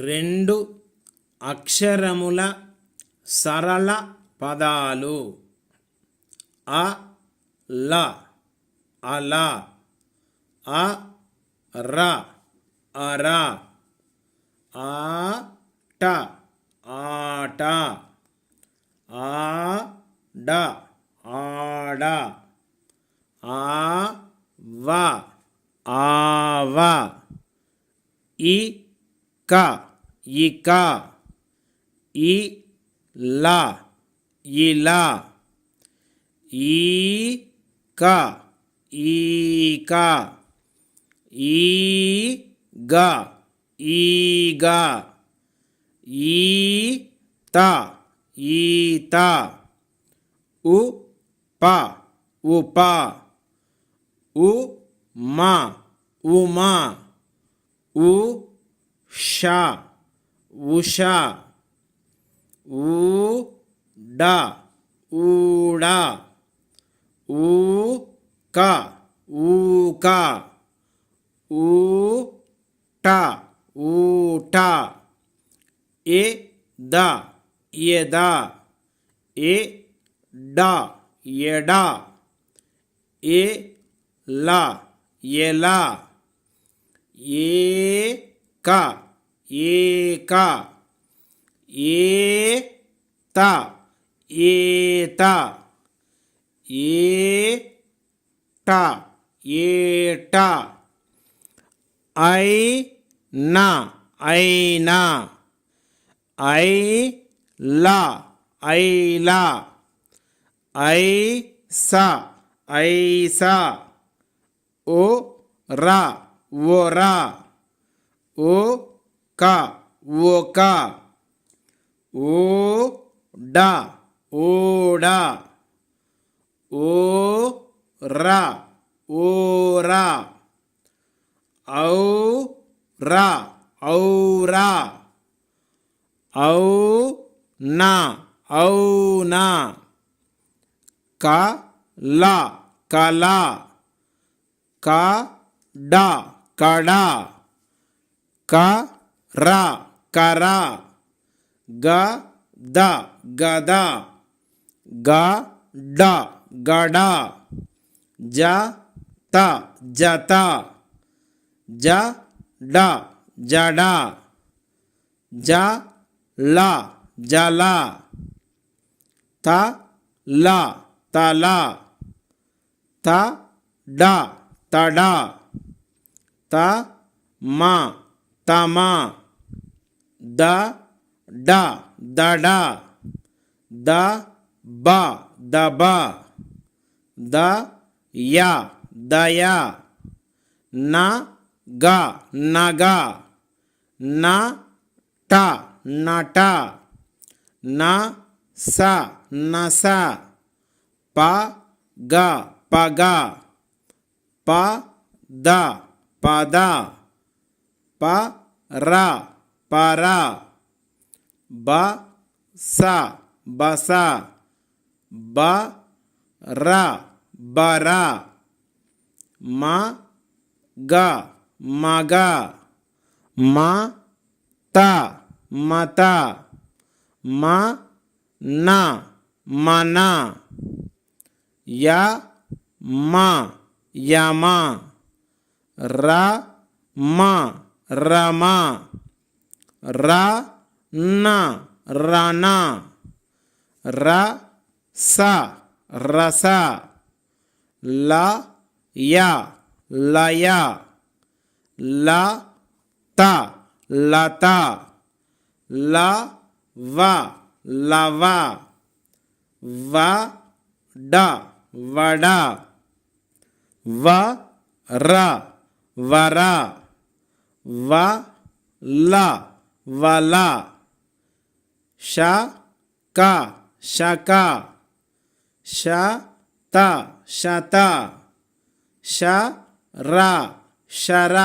రెండు అక్షరముల సరళ పదాలు. అ ల అల అ ర అర ఆ ట ఆట ఆ డ ఆడ ఆ వ ఆవ ఇ క ఇక ఇ ల ఇలా ఈ క ఈక ఈ గ ఈగ ఈ త ఈత ఉ ప ఉప ఉ మ ఉమా ఉ ష ఉష ఊ డ ఊడ ఊ క ఊక ఊ ట ఊట ఎ ద ఎద ఎ డ ఎడ ఎ ల ఎల ఏ క ఏక ఏ ఏత ఏట ఏట ఐ న ఐనా ఐ ల ఐలా ఐ స ఐస ఓ ర రా. ఓ క ఓక ఓ డ ఓడ ఓ ర ఓర ఔ ర ఔర ఔ న ఔన క ల కల క డ కడ క ర కర గ ద గద గ డ గడ జ త జత జ డ జడ జ ల జల త ల తల త డ తడ త మ తమ ద డ దడ ద బ దబ ద య దయ న గ నగ న ట నట న స నస ప గ పగ ప ద పద ప ర పర బ స బస బ ర బర మ గ మగ మ త మత మ న మన య మ యమ ర మ రమ ర న రన ర స రస ల య లయ ల త లత ల వ లవ వ డ వడ వ ర వర వ ల వల ష క శక ష త శత ష ర శర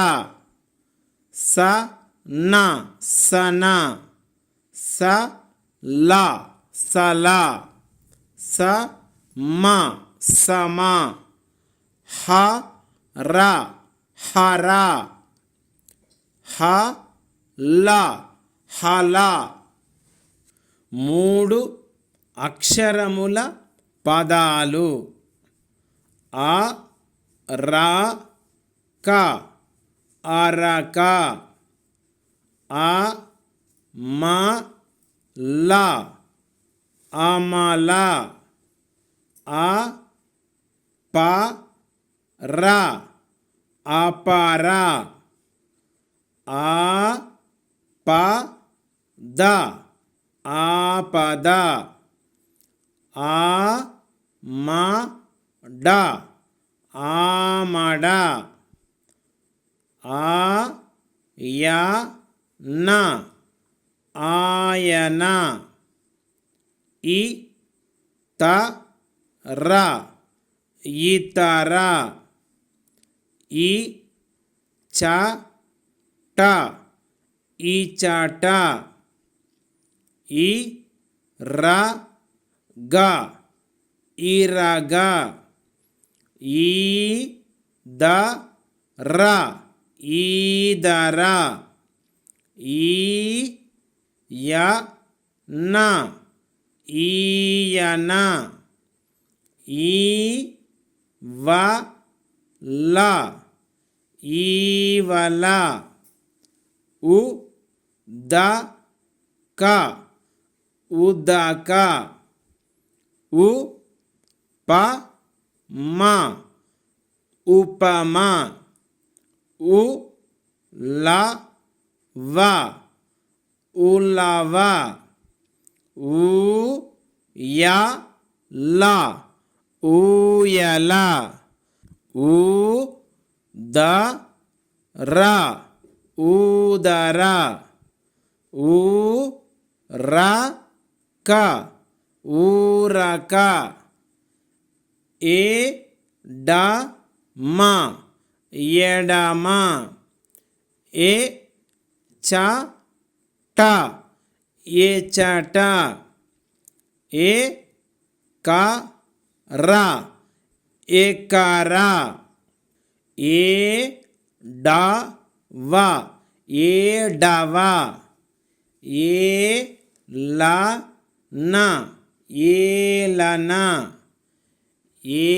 స న సన స ల సల స మ సమ హ ర ల. హల మూడు అక్షరముల పదాలు. ఆ రా క అరక ఆ మా ల అమల ఆ ప ర అపర ఆ ప ద. ఆపద ఆ మ డ. ఆమడ ఆ యా న. ఆయన ఇ త ర. ఇతర ఈ చ ట ఇచట ఈ ర గ. ఇరగ ఈ ద ర. ఈదర ఈ య న. ఈయన ఈ వ ల. ఈవల ఉ ద క. ఉదక ఉ ప మ. ఉపమ. ఉ ల వ. ఉలవ ఊ య ల. ఊయల ఊ ద ర. ఊదర. ఊ ర క ఊరక. ఏ డ మ ఎడమ ఏ చ ట ఏ చట ఏ క ర ఏ ఎకర ఏ డ వ. ఏడవ ఏ ల న. ఏలన ఏ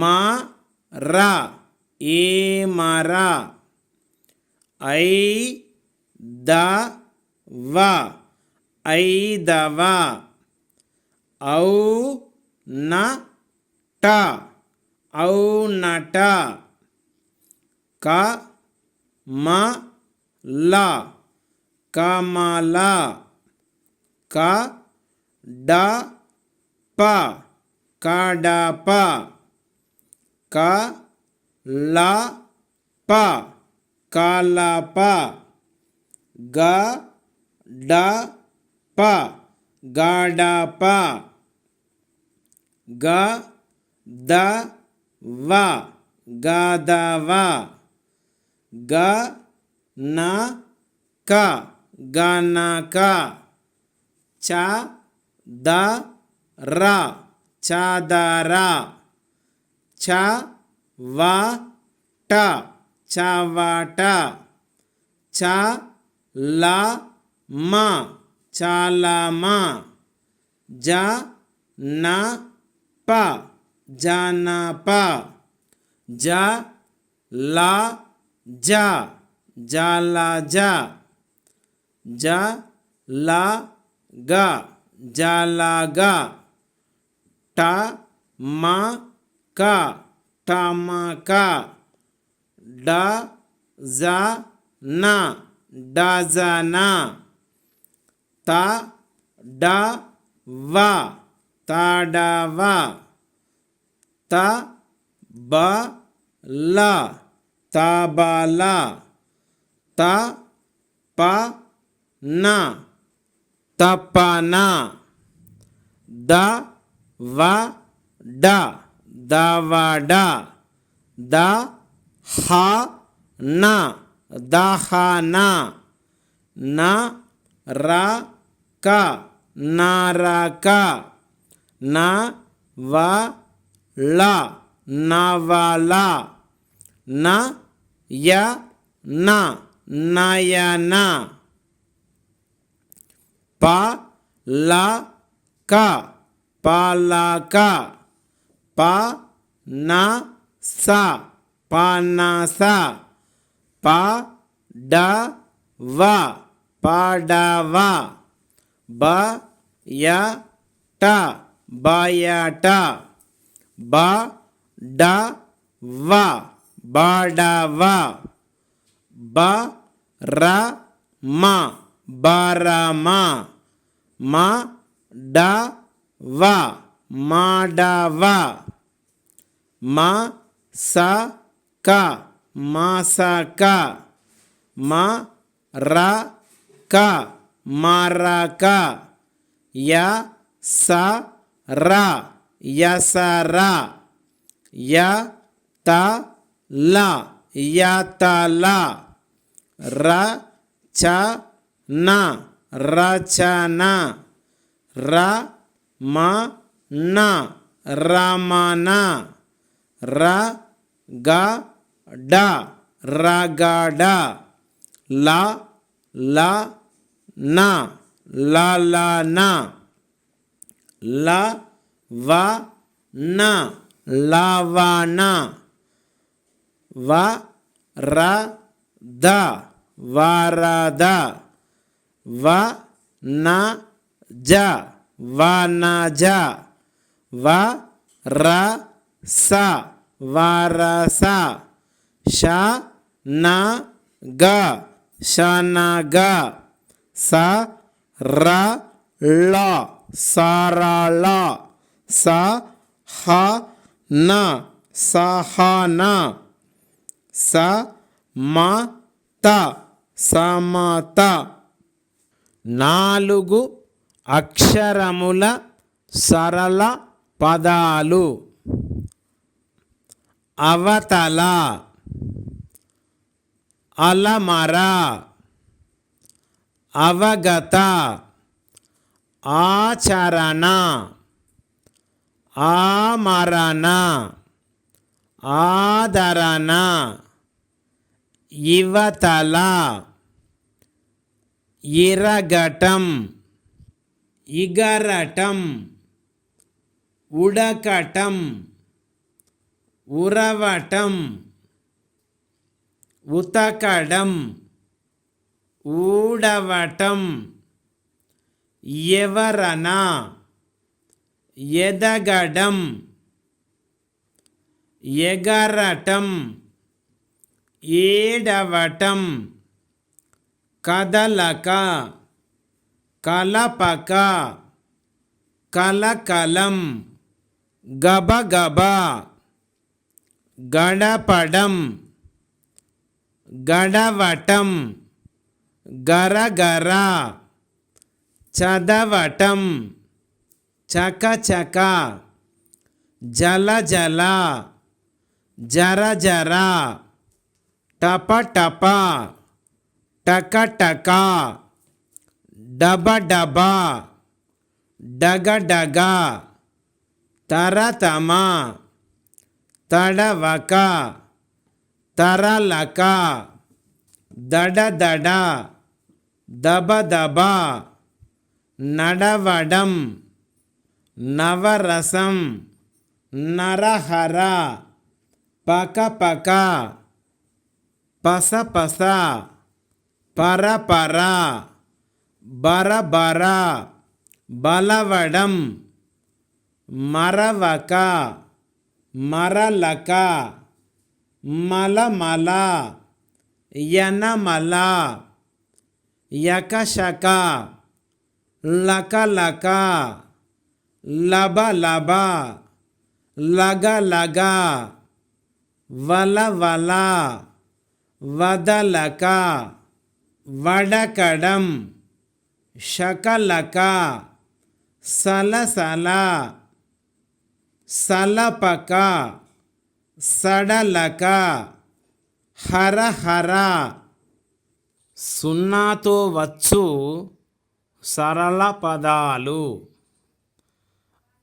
మ ర. ఏమర ఐ ద వ. ఐదవ ఔ న ట. ఔనట క माला, कामाला, का डा पा का ला पा का ला पा कालापा गा डा पा गाडापा गा दा वा गादावा ప కడప క ల ప కలప గ డ ప గడప గ ద వ గదవ గ న క గనక చ ద ర చదర చ వ ట చవట చ ల మ చలమ జ న ప జనప జ ల జ జలజ జ ల గ జలగ ట మ క టమక డ జ న డజన త డ వ తడవ త బ ల తబల త ప న తపన ద వ డ దవడ ద హ న దహన న ర క నరక న వ ల నవల న య న నయన ప ల క పాలక ప న స పనస ప డ వ పడవ బ య ట బయట బ డ వ బడవ బ ర మ బరమ మ డ వ మడవ మ స క మసక మ ర క మరక య స ర యసర య త ల యాతల ర చ న. రచన ర మ న. రమణ ర గ డ. రగడ ల ల న. లలన ల వ న. లవణ వ ర ద వరద వ న జ వనజ వ ర స వరస ష న గ శనగ స ర ళ సరళ స హ న సహన స మ త సమత. నాలుగు అక్షరముల సరళ పదాలు. అవతల. అలమర. అవగత. ఆచరణ. ఆమరణ. ఆదరణ. యువతల ఇరగటం ఇగరటం ఉడకటం ఉరవటం ఉతకడం ఊడవటం ఎవరన ఎదగడం ఎగరటం ఏడవటం. కదలక కలపక కలకలం గబగబ గడపడం గడవటం గరగర చదవటం చకచక జల జల జర జర టప టప టక టక డబ డబ డగ డగ తరతమ తడవక తరలక దడ దడ దబ దబ నడవడం నవరసం నరహర పక పక. పస పస పర పర బర బర బలవడం మరవక మరలక మలమల యనమల యకశక లకలక లబలబ లగలగ వలవల వదలక వడకడం శకలక సలసల సలపక సడలక హరహర. సున్నాతో వచ్చు సరళ పదాలు.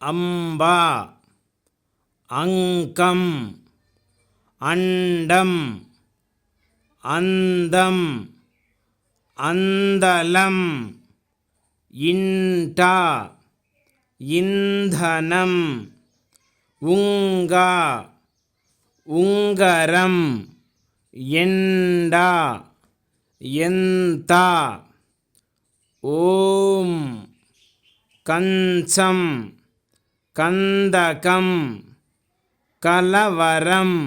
అంబ అంకం అండం. அந்தம் அந்தலம் இன்டா இந்தனம் உங்கா உங்கரம் எண்டா எந்தா ஓம் கஞ்சம் கந்தகம் கலவரம்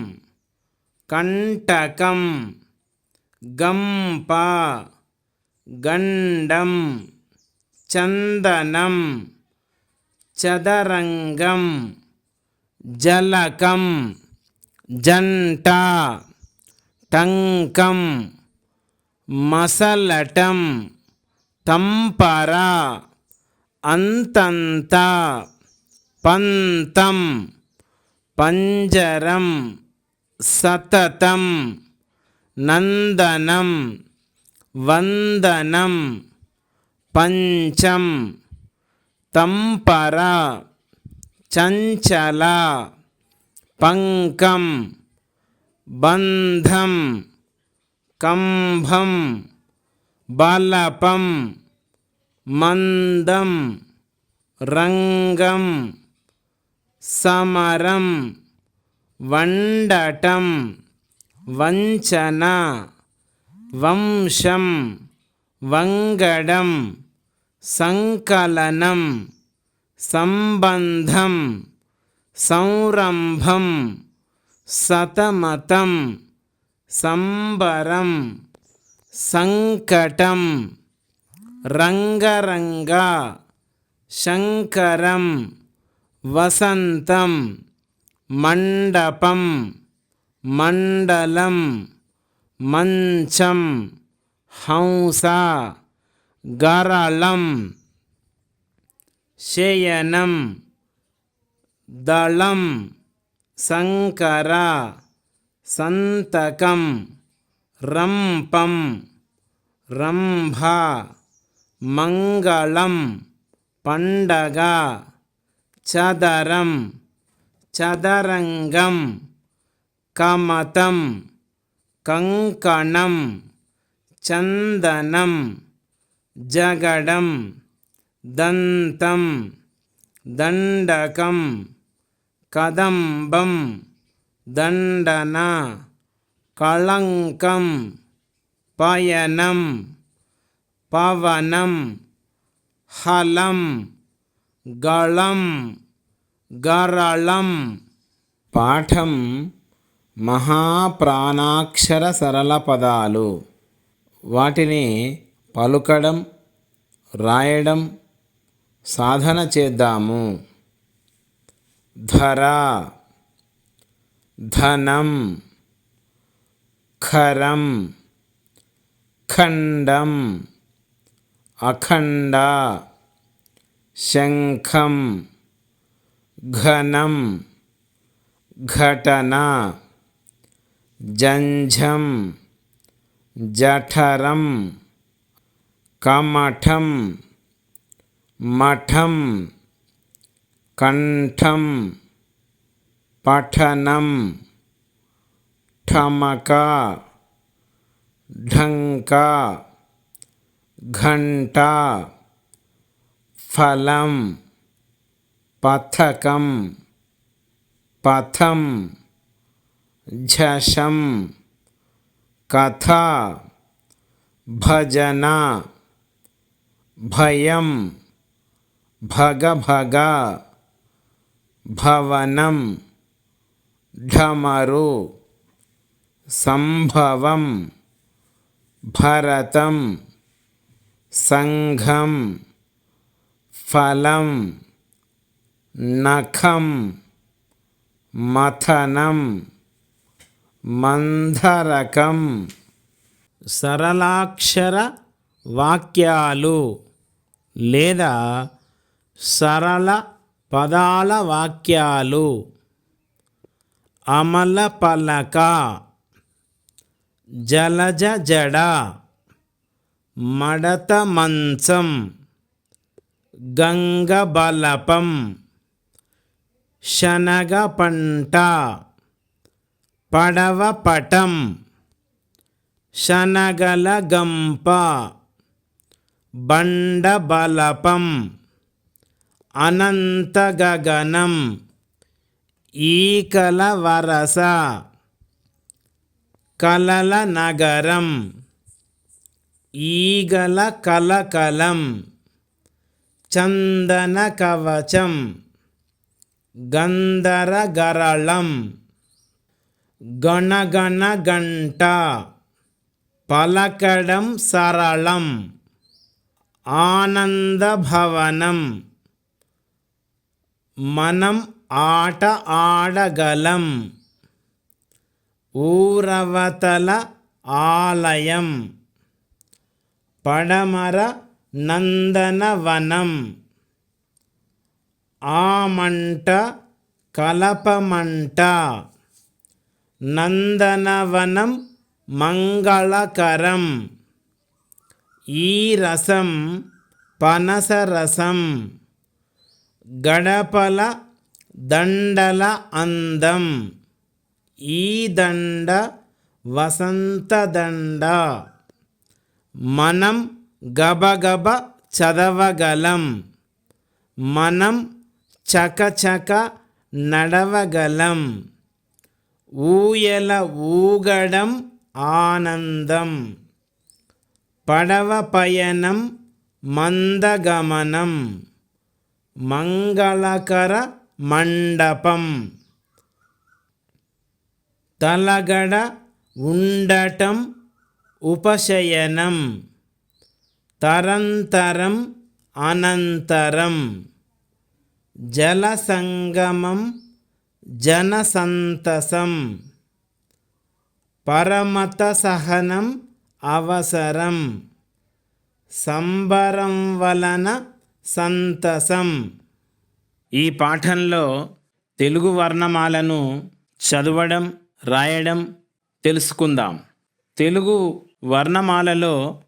கண்டகம் గంప గండం చందనం చదరంగం జలకం జంట టంకం మసలటం తంపర అంతంత పంతం పంజరం సతతం. నందనం వందనం పంచం తంపర చంచల పంకం బంధం కంభం బలపం మందం రంగం సమరం వండటం వంచన వంశం వంగడం సంకలనం సంబంధం సంరంభం సతమతం సంబరం సంకటం రంగరంగ శంకరం వసంతం మండపం मण्डलं मञ्चं हंसा गरलं शयनं दलं शङ्करा सन्तकं रम्पं रम्भा मङ्गलं पण्डगा चदरं चदरङ्गम्। कमतं कङ्कणं चन्दनं जगडं दन्तं दण्डकं कदम्बं दण्डन कलङ्कं पयनं पवनं हलं गलं गरळं। पाठं మహాప్రాణాక్షర సరళ పదాలు వాటిని పలుకడం రాయడం సాధన చేద్దాము. ధర ధనం ఖరం ఖండం అఖండ శంఖం ఘనం ఘటన. జంఝం జఠరం కమఠం మఠం కంఠం పఠనం ఠమక ఢంక ఘంట ఫలం పథకం పథం. झषं कथा। भजन। भयं भगभग। भवनं ढमरु। सम्भवं भरतं सङ्घं फलं नखं मथनं మంధరకం సరళాక్షర వాక్యాలు లేదా సరళ పదాల వాక్యాలు. అమల పలక జలజ జడ మడత మంచం గంగ బలపం శనగ పంట పడవ పటం శనగల గంప బండబలపం. అనంత గగనం ఈకల వరస కలల నగరం ఈగల కలకలం. చందన కవచం. గంధర గరళం. గణగణ గంట. పలకడం సరళం. ఆనందభవనం. మనం ఆట ఆడగలం. ఊరవతల ఆలయం. పడమర నందనవనం. ఆమంట కలపమంట. నందనవనం మంగళకరం ఈ రసం పనసరసం గడపల దండల అందం ఈ దండ వసంత దండ మనం గబగబ చదవగలం మనం చకచక నడవగలం ఊయల ఊగడం ఆనందం. పడవ పయనం మందగమనం. మంగళకర మండపం. తలగడ ఉండటం ఉపశయనం. తరంతరం అనంతరం. జలసంగమం జనసంతసం. పరమత సహనం అవసరం. సంబరం వలన సంతసం. ఈ పాఠంలో తెలుగు వర్ణమాలను చదవడం రాయడం తెలుసుకుందాం. తెలుగు వర్ణమాలలో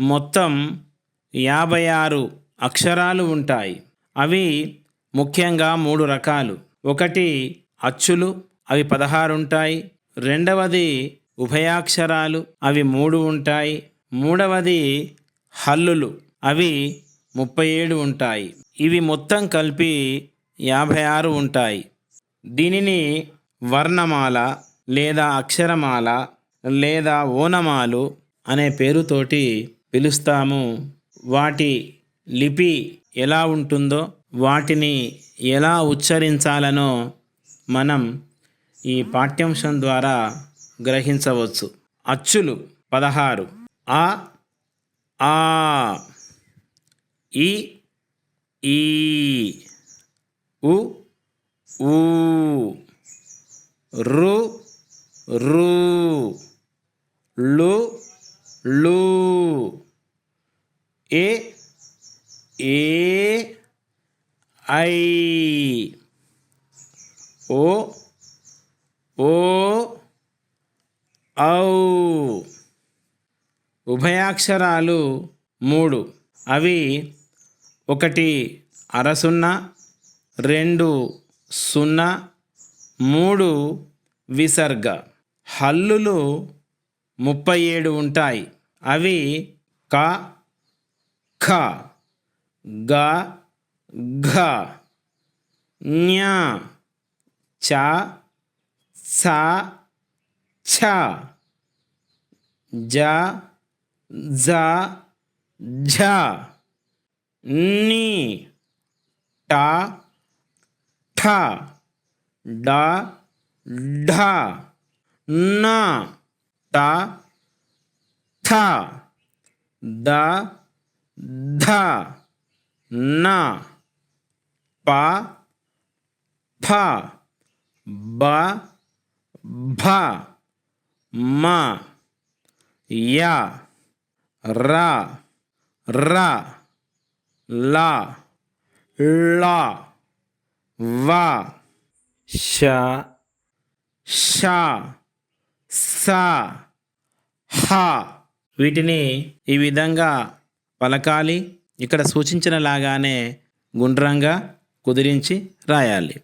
మొత్తం యాభై ఆరు అక్షరాలు ఉంటాయి. అవి ముఖ్యంగా మూడు రకాలు. ఒకటి అచ్చులు అవి పదహారు ఉంటాయి రెండవది ఉభయాక్షరాలు అవి మూడు ఉంటాయి మూడవది హల్లులు అవి ముప్పై ఏడు ఉంటాయి ఇవి మొత్తం కలిపి యాభై ఆరు ఉంటాయి దీనిని వర్ణమాల లేదా అక్షరమాల లేదా ఓనమాలు అనే పేరుతోటి పిలుస్తాము. వాటి లిపి ఎలా ఉంటుందో వాటిని ఎలా ఉచ్చరించాలనో మనం ఈ పాఠ్యాంశం ద్వారా గ్రహించవచ్చు. అచ్చులు పదహారు. ఆ ఆ ఈ ఈ ఉ ఊ రు రు లు లు ఏ ఏ ఐ. ఓ ఓ ఔ. ఉభయాక్షరాలు మూడు. అవి ఒకటి అరసున్నా రెండు సున్నా మూడు విసర్గ. హల్లులు ముప్పై ఏడు ఉంటాయి. అవి క ఖ గ ఘ ఞ చ స ఛ జ జ ఝ ని ట ఠ డ ఢ న ట థ ద ధ న ప ఫ బ భ మ య ర ర ల ళ వ ష ష స హ. వీటిని ఈ విధంగా పలకాలి. ఇక్కడ సూచించిన లాగానే గుండ్రంగా కుదిరించి రాయాలి.